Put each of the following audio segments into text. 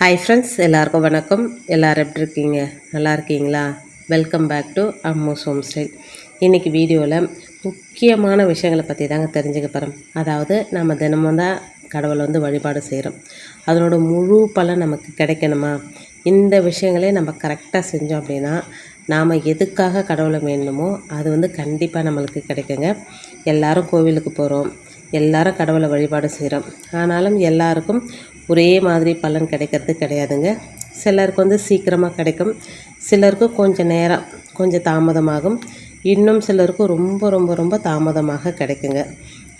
Hi friends எல்லாருக்கும் வணக்கம். எல்லோரும் எப்படி இருக்கீங்க? நல்லா இருக்கீங்களா? Welcome back to Ammu's home style இன்றைக்கி வீடியோவில் முக்கியமான விஷயங்களை பற்றி தாங்க தெரிஞ்சுக்க போகிறோம் அதாவது நம்ம தினமும் தான் கடவுளை வந்து வழிபாடு செய்கிறோம் அதனோட முழு பலன் நமக்கு கிடைக்கணுமா? இந்த விஷயங்களே நம்ம கரெக்டாக செஞ்சோம் அப்படின்னா நாம் எதுக்காக கடவுளை வேணுமோ அது வந்து கண்டிப்பாக நம்மளுக்கு கிடைக்குங்க. எல்லாரும் கோவிலுக்கு போகிறோம் எல்லாரும் கடவுளை வழிபாடு செய்கிறோம் ஆனாலும் எல்லாருக்கும் ஒரே மாதிரி பலன் கிடைக்கிறது கிடையாதுங்க. சிலருக்கு வந்து சீக்கிரமாக கிடைக்கும். சிலருக்கு கொஞ்சம் நேரம் கொஞ்சம் தாமதமாகும். இன்னும் சிலருக்கு ரொம்ப ரொம்ப ரொம்ப தாமதமாக கிடைக்குங்க.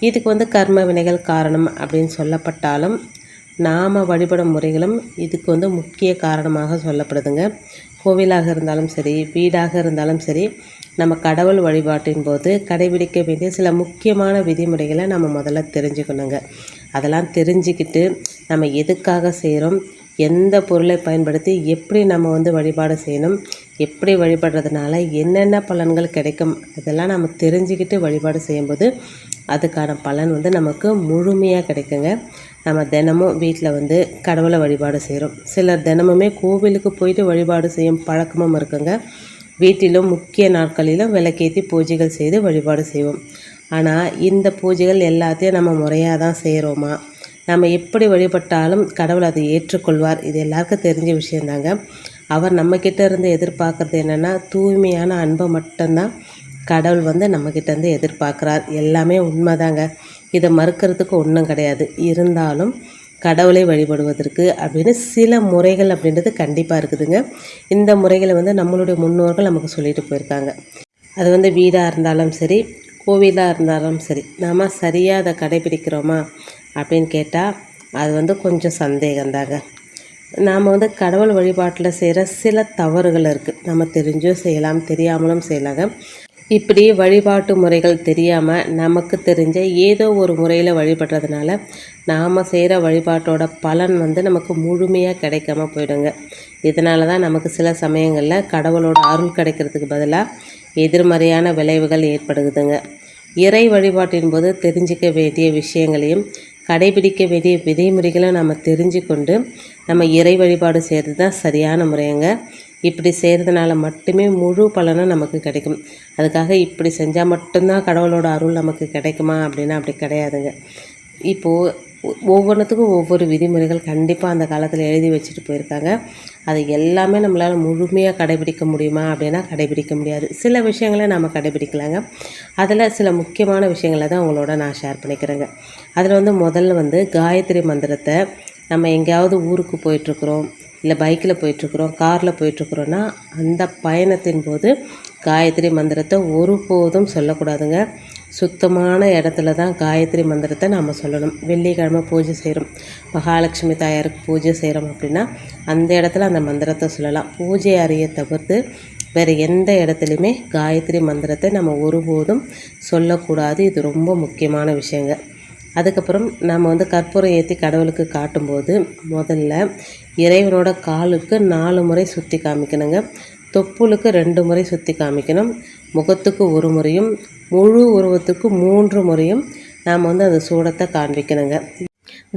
இதுக்கு வந்து கர்ம வினைகள் காரணம் அப்படின்னு சொல்லப்பட்டாலும் நாம் வழிபடும் முறைகளும் இதுக்கு வந்து முக்கிய காரணமாக சொல்லப்படுதுங்க. கோவிலாக இருந்தாலும் சரி வீடாக இருந்தாலும் சரி நம்ம கடவுள் வழிபாட்டின் போது கடைபிடிக்க வேண்டிய சில முக்கியமான விதிமுறைகளை நம்ம முதல்ல தெரிஞ்சுக்கணுங்க. அதெல்லாம் தெரிஞ்சுக்கிட்டு நம்ம எதுக்காக செய்கிறோம் எந்த பொருளை பயன்படுத்தி எப்படி நம்ம வந்து வழிபாடு செய்யணும்? எப்படி வழிபடுறதுனால என்னென்ன பலன்கள் கிடைக்கும்? இதெல்லாம் நம்ம தெரிஞ்சுக்கிட்டு வழிபாடு செய்யும்போது அதுக்கான பலன் வந்து நமக்கு முழுமையாக கிடைக்குங்க. நம்ம தினமும் வீட்டில் வந்து கடவுளை வழிபாடு செய்கிறோம் சிலர் தினமுமே கோவிலுக்கு போயிட்டு வழிபாடு செய்யும் பழக்கமும் இருக்குங்க. வீட்டிலும் முக்கிய நாட்களிலும் விளக்கேற்றி பூஜைகள் செய்து வழிபாடு செய்வோம். ஆனால் இந்த பூஜைகள் எல்லாத்தையும் நம்ம முறையாக தான் செய்கிறோமா நம்ம எப்படி வழிபட்டாலும் கடவுள் அதை ஏற்றுக்கொள்வார். இது எல்லாருக்கும் தெரிஞ்ச விஷயந்தாங்க. அவர் நம்மக்கிட்ட இருந்து எதிர்பார்க்குறது என்னென்னா தூய்மையான அன்பை மட்டும்தான் கடவுள் வந்து நம்மக்கிட்ட இருந்து எதிர்பார்க்குறார். எல்லாமே உண்மைதாங்க. இதை மறுக்கிறதுக்கு ஒன்றும் கிடையாது. இருந்தாலும் கடவுளை வழிபடுவதற்கு அப்படின்னு சில முறைகள் அப்படின்றது கண்டிப்பாக இருக்குதுங்க. இந்த முறைகளை வந்து நம்மளுடைய முன்னோர்கள் நமக்கு சொல்லிட்டு போயிருக்காங்க. அது வந்து வீடாக இருந்தாலும் சரி கோவிலாக இருந்தாலும் சரி நாம் சரியாக அதை கடைபிடிக்கிறோமா? அப்படின்னு கேட்டால் அது வந்து கொஞ்சம் சந்தேகம்தாங்க. நாம் வந்து கடவுள் வழிபாட்டில் செய்கிற சில தவறுகள் இருக்குது நம்ம தெரிஞ்சும் செய்யலாம் தெரியாமலும் செய்யலாங்க. இப்படி வழிபாட்டு முறைகள் தெரியாமல் நமக்கு தெரிஞ்ச ஏதோ ஒரு முறையில் வழிபடுறதுனால நாம் செய்கிற வழிபாட்டோட பலன் வந்து நமக்கு முழுமையாக கிடைக்காம போயிடுங்க. இதனால தான் நமக்கு சில சமயங்களில் கடவுளோட அருள் கிடைக்கிறதுக்கு பதிலாக எதிர்மறையான விளைவுகள் ஏற்படுகுதுங்க இறை வழிபாட்டின் போது தெரிஞ்சிக்க வேண்டிய விஷயங்களையும் கடைபிடிக்க வேண்டிய விதிமுறைகளை நம்ம தெரிஞ்சு கொண்டு நம்ம இறை வழிபாடு செய்கிறது தான் சரியான முறைங்க. இப்படி செய்கிறதுனால மட்டுமே முழு பலனும் நமக்கு கிடைக்கும். அதுக்காக இப்படி செஞ்சால் மட்டும்தான் கடவுளோட அருள் நமக்கு கிடைக்குமா? அப்படின்னா அப்படி கிடையாதுங்க. இப்போது ஒவ்வொன்றுத்துக்கும் ஒவ்வொரு விதிமுறைகள் கண்டிப்பாக அந்த காலத்தில் எழுதி வச்சுட்டு போயிருக்காங்க. அது எல்லாமே நம்மளால் முழுமையாக கடைபிடிக்க முடியுமா அப்படின்னா கடைபிடிக்க முடியாது. சில விஷயங்களை நம்ம கடைபிடிக்கலாங்க. அதில் சில முக்கியமான விஷயங்களை தான் உங்களோட நான் ஷேர் பண்ணிக்கிறேங்க. அதில் வந்து முதல்ல வந்து காயத்ரி மந்திரத்தை நம்ம எங்கேயாவது ஊருக்கு போயிட்டுருக்குறோம் இல்லை பைக்கில் போயிட்டுருக்குறோம் காரில் போயிட்டுருக்குறோன்னா அந்த பயணத்தின் போது காயத்ரி மந்திரத்தை ஒருபோதும் சொல்லக்கூடாதுங்க. சுத்தமான இடத்துல தான் காயத்ரி மந்திரத்தை நம்ம சொல்லணும். வெள்ளிக்கிழமை பூஜை செய்கிறோம் மகாலட்சுமி தாயாருக்கு பூஜை செய்கிறோம் அப்படின்னா அந்த இடத்துல அந்த மந்திரத்தை சொல்லலாம். பூஜை அறையை தவிர்த்து வேறு எந்த இடத்துலையுமே காயத்ரி மந்திரத்தை நம்ம ஒருபோதும் சொல்லக்கூடாது. இது ரொம்ப முக்கியமான விஷயங்க. அதுக்கப்புறம் நம்ம வந்து கற்பூரம் ஏற்றி கடவுளுக்கு காட்டும்போது முதல்ல இறைவனோட காலுக்கு நாலு முறை சுற்றி காமிக்கணுங்க. தொப்புளுக்கு ரெண்டு முறை சுற்றி காமிக்கணும். முகத்துக்கு ஒரு முறையும் முழு உருவத்துக்கு மூன்று முறையும் நாம் வந்து அந்த சூடத்தை காண்பிக்கணுங்க.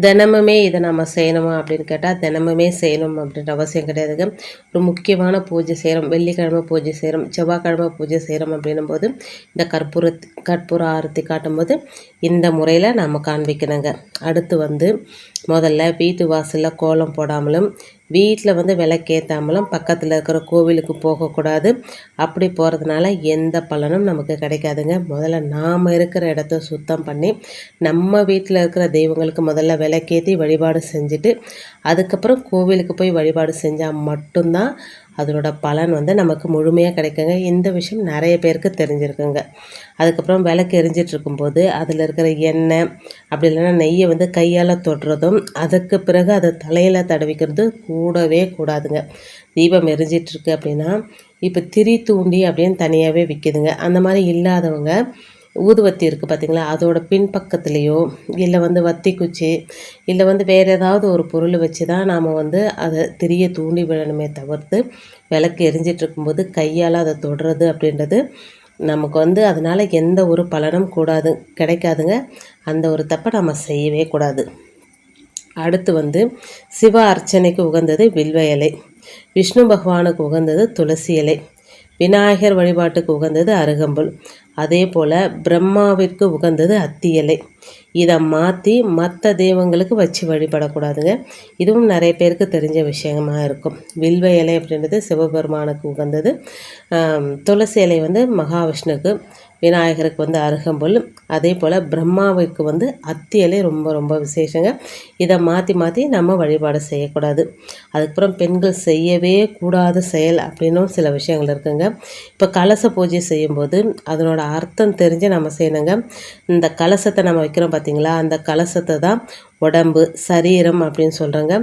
தினமுமே இதை நம்ம செய்யணுமா அப்படின்னு கேட்டால் தினமுமே செய்யணும் அப்படின்ற அவசியம் கிடையாதுங்க. ஒரு முக்கியமான பூஜை செய்கிறோம் வெள்ளிக்கிழமை பூஜை செய்கிறோம் செவ்வாய்க்கிழமை பூஜை செய்கிறோம் அப்படின்னும் போது இந்த கற்பூர கற்பூர ஆரத்தி காட்டும்போது இந்த முறையில் நம்ம காண்பிக்கணுங்க. அடுத்து வந்து முதல்ல வீட்டு வாசலில் கோலம் போடாமலும் வீட்டில் வந்து விளக்கேற்றாமலும் பக்கத்தில் இருக்கிற கோவிலுக்கு போகக்கூடாது. அப்படி போகிறதுனால எந்த பலனும் நமக்கு கிடைக்காதுங்க. முதல்ல நாம் இருக்கிற இடத்த சுத்தம் பண்ணி நம்ம வீட்டில் இருக்கிற தெய்வங்களுக்கு முதல்ல விளக்கேற்றி வழிபாடு செஞ்சுட்டு அதுக்கப்புறம் கோவிலுக்கு போய் வழிபாடு செஞ்சால் மட்டும்தான் அதனோட பலன் வந்து நமக்கு முழுமையாக கிடைக்குங்க. இந்த விஷயம் நிறைய பேருக்கு தெரிஞ்சிருக்குங்க. அதுக்கப்புறம் விளக்கு எரிஞ்சிட்டு இருக்கும்போது அதில் இருக்கிற எண்ணெய் அப்படி இல்லைன்னா நெய்யை வந்து கையால் தொடுறதும் அதுக்கு பிறகு அதை தலையில் தடவிக்கிறது கூடவே கூடாதுங்க. தீபம் எரிஞ்சிட்ருக்கு அப்படின்னா இப்போ திரி தூண்டி அப்படின்னு தனியாகவே விற்கிதுங்க அந்த மாதிரி இல்லாதவங்க ஊதுவத்தி இருக்குது பார்த்திங்களா அதோட பின்பக்கத்துலேயோ இல்லை வந்து வத்தி குச்சி இல்லை வந்து வேறு ஏதாவது ஒரு பொருள் வச்சு தான் நாம் வந்து அதை திரிய தூண்டி விடணுமே தவிர்த்து விளக்கு எரிஞ்சிட்டு இருக்கும்போது கையால் அதை தொடுறது அப்படின்றது நமக்கு வந்து அதனால் எந்த ஒரு பலனும் கூடாது கிடைக்காதுங்க. அந்த ஒரு தப்பை நம்ம செய்யவே கூடாது. அடுத்து வந்து சிவ அர்ச்சனைக்கு உகந்தது வில்வ இலை. விஷ்ணு பகவானுக்கு உகந்தது துளசி இலை. விநாயகர் வழிபாட்டுக்கு உகந்தது அருகம்புல். அதே போல் பிரம்மாவிற்கு உகந்தது அத்தி இலை இதை மாற்றி மற்ற தெய்வங்களுக்கு வச்சு வழிபடக்கூடாதுங்க. இதுவும் நிறைய பேருக்கு தெரிஞ்ச விஷயமாக இருக்கும். வில்வ இலை அப்படின்றது சிவபெருமானுக்கு உகந்தது. துளசி இலை வந்து மகாவிஷ்ணுக்கு விநாயகருக்கு வந்து அருகம்புல் அதே போல் பிரம்மாவுக்கு வந்து அத்தியலே ரொம்ப ரொம்ப விசேஷங்க. இதை மாற்றி மாற்றி நம்ம வழிபாடு செய்யக்கூடாது. அதுக்கப்புறம் பெண்கள் செய்யவே கூடாத செயல் அப்படின்னும் சில விஷயங்கள் இருக்குங்க. இப்போ கலச பூஜை செய்யும்போது அதனோட அர்த்தம் தெரிஞ்சு நம்ம செய்யணுங்க. இந்த கலசத்தை நம்ம வைக்கிறோம் பார்த்தீங்களா? அந்த கலசத்தை தான் உடம்பு சரீரம் அப்படின்னு சொல்கிறாங்க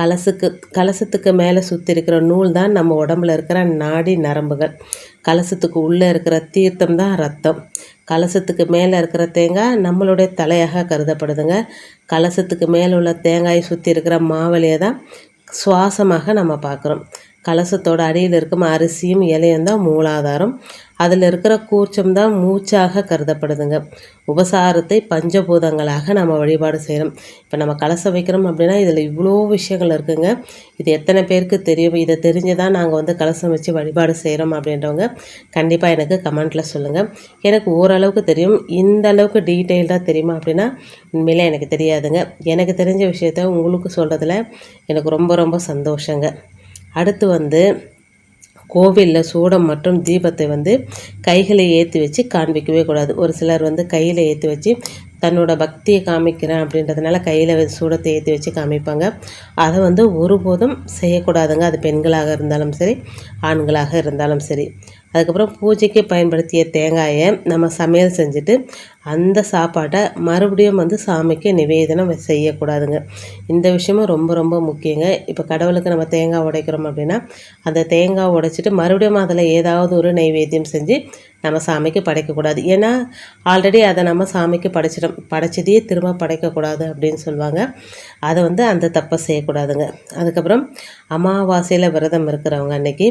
கலசுக்கு கலசத்துக்கு மேலே சுற்றி இருக்கிற நூல் தான் நம்ம உடம்புல இருக்கிற நாடி நரம்புகள். கலசத்துக்கு உள்ளே இருக்கிற தீர்த்தம் தான் ரத்தம். கலசத்துக்கு மேலே இருக்கிற தேங்காய் நம்மளுடைய தலையாக கருதப்படுதுங்க. கலசத்துக்கு மேலே உள்ள தேங்காயை சுற்றி இருக்கிற மாவலியை தான் சுவாசமாக நம்ம பார்க்குறோம். கலசத்தோட அடியில் இருக்கும் அரிசியும் இலையும் தான் மூலாதாரம். அதில் இருக்கிற கூச்சம் தான் மூச்சாக கருதப்படுதுங்க. உபசாரத்தை பஞ்சபூதங்களாக நம்ம வழிபாடு செய்கிறோம் இப்போ நம்ம கலசம் வைக்கிறோம் அப்படின்னா இதில் இவ்வளோ விஷயங்கள் இருக்குங்க. இது எத்தனை பேருக்கு தெரியும்? இதை தெரிஞ்சு தான் நாங்கள் வந்து கலசம் வச்சு வழிபாடு செய்கிறோம் அப்படின்றவங்க கண்டிப்பாக எனக்கு கமெண்ட்டில் சொல்லுங்கள் எனக்கு ஓரளவுக்கு தெரியும். இந்த அளவுக்கு டீட்டெயில்டாக தெரியுமா அப்படின்னா உண்மையிலே எனக்கு தெரியாதுங்க. எனக்கு தெரிஞ்ச விஷயத்த உங்களுக்கு சொல்கிறதுல எனக்கு ரொம்ப ரொம்ப சந்தோஷங்க. அடுத்து வந்து கோவிலில் சூடம் மற்றும் தீபத்தை வந்து கைகளை ஏற்றி வச்சு காண்பிக்கவே கூடாது. ஒரு சிலர் வந்து கையில் ஏற்றி வச்சு தன்னோட பக்தியை காமிக்கிறேன் அப்படின்றதுனால கையில் சூடத்தை ஏற்றி வச்சு காமிப்பாங்க. அதை வந்து ஒருபோதும் செய்யக்கூடாதுங்க. அது பெண்களாக இருந்தாலும் சரி ஆண்களாக இருந்தாலும் சரி. அதுக்கப்புறம் பூஜைக்கு பயன்படுத்திய தேங்காயை நம்ம சமையல் செஞ்சுட்டு அந்த சாப்பாட்டை மறுபடியும் வந்து சாமிக்கு நிவேதனம் செய்யக்கூடாதுங்க. இந்த விஷயமும் ரொம்ப ரொம்ப முக்கியங்க. இப்போ கடவுளுக்கு நம்ம தேங்காய் உடைக்கிறோம் அப்படின்னா அந்த தேங்காய் உடைச்சிட்டு மறுபடியும் அதில் ஏதாவது ஒரு நைவேத்தியம் செஞ்சு நம்ம சாமிக்கு படைக்கக்கூடாது. ஏன்னா ஆல்ரெடி அதை நம்ம சாமிக்கு படைச்சிடும் படைச்சதையே திரும்ப படைக்கக்கூடாது அப்படின்னு சொல்லுவாங்க. அதை வந்து அந்த தப்பை செய்யக்கூடாதுங்க. அதுக்கப்புறம் அமாவாசையில் விரதம் இருக்கிறவங்க அன்றைக்கி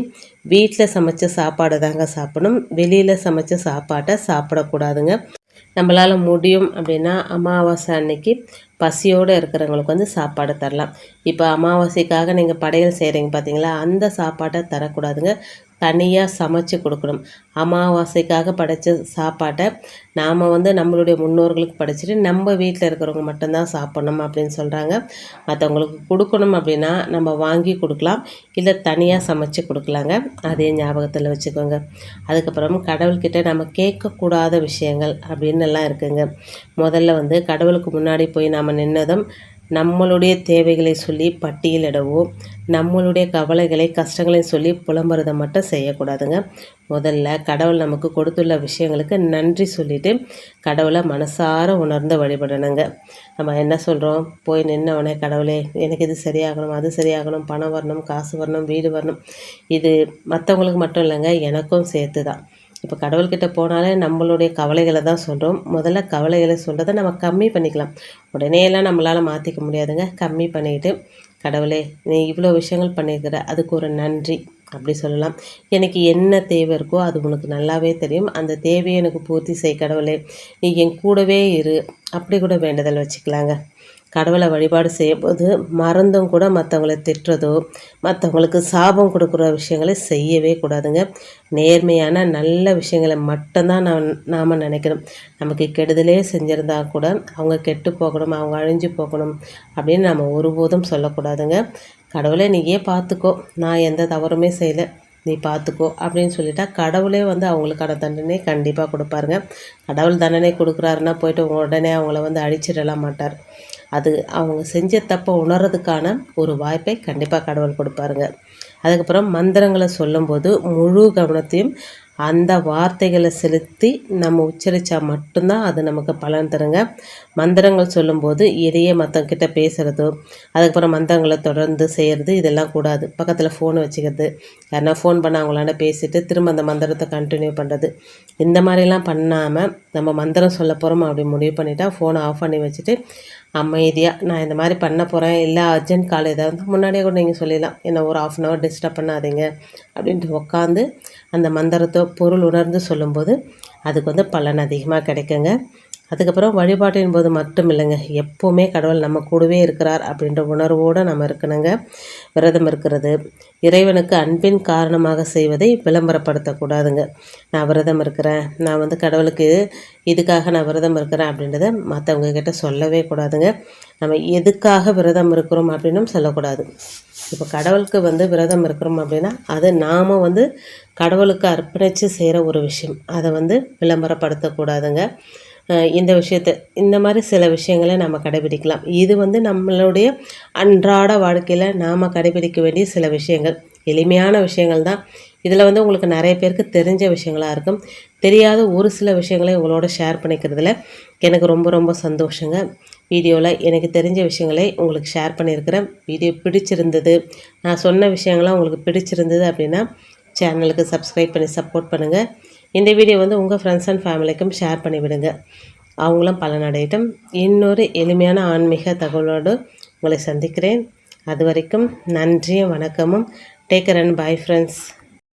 வீட்டில் சமைச்ச சாப்பாடு தாங்க சாப்பிடணும். வெளியில் சமைச்ச சாப்பாட்டை சாப்பிடக்கூடாதுங்க. நம்மளால் முடியும் அப்படின்னா அமாவாசை அன்னைக்கு பசியோடு இருக்கிறவங்களுக்கு வந்து சாப்பாடு தரலாம். இப்போ அமாவாசைக்காக நீங்கள் படையல் செய்கிறீங்க பார்த்தீங்களா அந்த சாப்பாட்டை தரக்கூடாதுங்க. தனியாக சமைச்சு கொடுக்கணும். அமாவாசைக்காக படைச்ச சாப்பாட்டை நாம் வந்து நம்மளுடைய முன்னோர்களுக்கு படைச்சிட்டு நம்ம வீட்டில் இருக்கிறவங்க மட்டும்தான் சாப்பிடணும் அப்படின்னு சொல்கிறாங்க மற்றவங்களுக்கு கொடுக்கணும் அப்படின்னா நம்ம வாங்கி கொடுக்கலாம். இல்லை தனியாக சமைச்சு கொடுக்கலாங்க. அதே ஞாபகத்தில் வச்சுக்கோங்க. அதுக்கப்புறம் கடவுள்கிட்ட நம்ம கேட்கக்கூடாத விஷயங்கள் அப்படின்னு எல்லாம் இருக்குங்க. முதல்ல வந்து கடவுளுக்கு முன்னாடி போய் நாம் நின்னதும் நம்மளுடைய தேவைகளை சொல்லி பட்டியலிடவோ நம்மளுடைய கவலைகளை கஷ்டங்களை சொல்லி புலம்புறதை மட்டும் செய்யக்கூடாதுங்க. முதல்ல கடவுள் நமக்கு கொடுத்துள்ள விஷயங்களுக்கு நன்றி சொல்லிவிட்டு கடவுளை மனசார உணர்ந்து வழிபடணுங்க. நம்ம என்ன சொல்கிறோம் போய் நின்னவனே கடவுளே எனக்கு இது சரியாகணும் அது சரியாகணும் பணம் வரணும் காசு வரணும் வீடு வரணும். இது மற்றவங்களுக்கு மட்டும் இல்லைங்க எனக்கும் சேர்த்து தான் இப்போ கடவுள்கிட்ட போனாலே நம்மளுடைய கவலைகளை தான் சொல்கிறோம் முதல்ல கவலைகளை சொல்கிறத நம்ம கம்மி பண்ணிக்கலாம். உடனே எல்லாம் நம்மளால் மாற்றிக்க முடியாதுங்க. கம்மி பண்ணிவிட்டு கடவுளே நீ இவ்வளோ விஷயங்கள் பண்ணியிருக்கிற அதுக்கு ஒரு நன்றி அப்படி சொல்லலாம். எனக்கு என்ன தேவை இருக்கோ அது உனக்கு நல்லாவே தெரியும். அந்த தேவையை எனக்கு பூர்த்தி செய் கடவுளே. நீ என் கூடவே இரு. அப்படி கூட வேண்டுதல் வச்சுக்கலாங்க. கடவுளை வழிபாடு செய்யும்போது மறந்தும் கூட மற்றவங்கள திட்டுறதோ மற்றவங்களுக்கு சாபம் கொடுக்குற விஷயங்களை செய்யவே கூடாதுங்க. நேர்மையான நல்ல விஷயங்களை மட்டும்தான் நாம் நாம் நினைக்கணும். நமக்கு கெடுதலே செஞ்சுருந்தா கூட அவங்க கெட்டு போகணும் அவங்க அழிஞ்சு போகணும் அப்படின்னு நம்ம ஒருபோதும் சொல்லக்கூடாதுங்க. கடவுளை நீயே பார்த்துக்கோ? நான் எந்த தவறுமே செய்யலை. நீ பார்த்துக்கோ அப்படின்னு சொல்லிட்டா கடவுளே வந்து அவங்களுக்கான தண்டனை கண்டிப்பாக கொடுப்பாருங்க. கடவுள் தண்டனை கொடுக்குறாருன்னா போயிட்டு உடனே அவங்கள வந்து அழிச்சிடலாம் மாட்டார். அது அவங்க செஞ்ச தப்பை உணர்றதுக்கான ஒரு வாய்ப்பை கண்டிப்பாக கடவுள் கொடுப்பாருங்க. அதுக்கப்புறம் மந்திரங்களை சொல்லும்போது முழு கவனத்தையும் அந்த வார்த்தைகளை செலுத்தி நம்ம உச்சரித்தா மட்டும்தான் அது நமக்கு பலன் தருங்க. மந்திரங்கள் சொல்லும்போது இதையே மற்றவங்கிட்ட பேசுகிறதோ அதுக்கப்புறம் மந்திரங்களை தொடர்ந்து செய்கிறது இதெல்லாம் கூடாது. பக்கத்தில் ஃபோன் வச்சுக்கிறது. யாருன்னா ஃபோன் பண்ண அவங்களாண்ட பேசிவிட்டு திரும்ப அந்த மந்திரத்தை கண்டினியூ பண்ணுறது இந்த மாதிரிலாம் பண்ணாமல் நம்ம மந்திரம் சொல்ல போகிறோம் அப்படி முடிவு பண்ணிட்டா ஃபோனை ஆஃப் பண்ணி வச்சுட்டு அமைதியாக நான் இந்த மாதிரி பண்ண போகிறேன் இல்லை அர்ஜென்ட் கால் ஏதாவது முன்னாடியே கூட நீங்கள் சொல்லிடலாம். என்ன ஒரு ஆஃப் அன் ஹவர் டிஸ்டர்ப் பண்ணாதீங்க. அப்படின்ட்டு உட்காந்து அந்த மந்திரத்தை பொருள் உணர்ந்து சொல்லும்போது அதுக்கு வந்து பலன் அதிகமாக கிடைக்குங்க. அதுக்கப்புறம் வழிபாட்டின் போது மட்டும் இல்லைங்க எப்போவுமே கடவுள் நம்ம கூடவே இருக்கிறார் அப்படின்ற உணர்வோடு நம்ம இருக்கணுங்க. விரதம் இருக்கிறது இறைவனுக்கு அன்பின் காரணமாக செய்வதை விளம்பரப்படுத்தக்கூடாதுங்க. நான் விரதம் இருக்கிறேன். நான் வந்து கடவுளுக்கு இதுக்காக நான் விரதம் இருக்கிறேன் அப்படின்றத மற்றவங்க கிட்ட சொல்லவே கூடாதுங்க. நம்ம எதுக்காக விரதம் இருக்கிறோம் அப்படின்னும் சொல்லக்கூடாது. இப்போ கடவுளுக்கு வந்து விரதம் இருக்கிறோம் அப்படின்னா அது நாம் வந்து கடவுளுக்கு அர்ப்பணித்து செய்கிற ஒரு விஷயம். அதை வந்து விளம்பரப்படுத்தக்கூடாதுங்க. இந்த விஷயத்தை இந்த மாதிரி சில விஷயங்களை நம்ம கடைபிடிக்கலாம். இது வந்து நம்மளுடைய அன்றாட வாழ்க்கையில் நாம் கடைபிடிக்க வேண்டிய சில விஷயங்கள். எளிமையான விஷயங்கள் தான். இதில் வந்து உங்களுக்கு நிறைய பேருக்கு தெரிஞ்ச விஷயங்களாக இருக்கும். தெரியாத ஒரு சில விஷயங்களை உங்களோட ஷேர் பண்ணிக்கிறதுல எனக்கு ரொம்ப ரொம்ப சந்தோஷங்க. வீடியோவில் எனக்கு தெரிஞ்ச விஷயங்களை உங்களுக்கு ஷேர் பண்ணியிருக்கிறேன். வீடியோ பிடிச்சிருந்தது நான் சொன்ன விஷயங்கள்லாம் உங்களுக்கு பிடிச்சிருந்தது அப்படின்னா சேனலுக்கு சப்ஸ்கிரைப் பண்ணி சப்போர்ட் பண்ணுங்கள் இந்த வீடியோ வந்து உங்கள் ஃப்ரெண்ட்ஸ் அண்ட் ஃபேமிலிக்கும் ஷேர் பண்ணிவிடுங்க அவங்களும் பலனடையட்டும். இன்னொரு எளிமையான ஆன்மீக தகவலோடு உங்களை சந்திக்கிறேன். அது வரைக்கும் நன்றியும் வணக்கமும். Taker and bye friends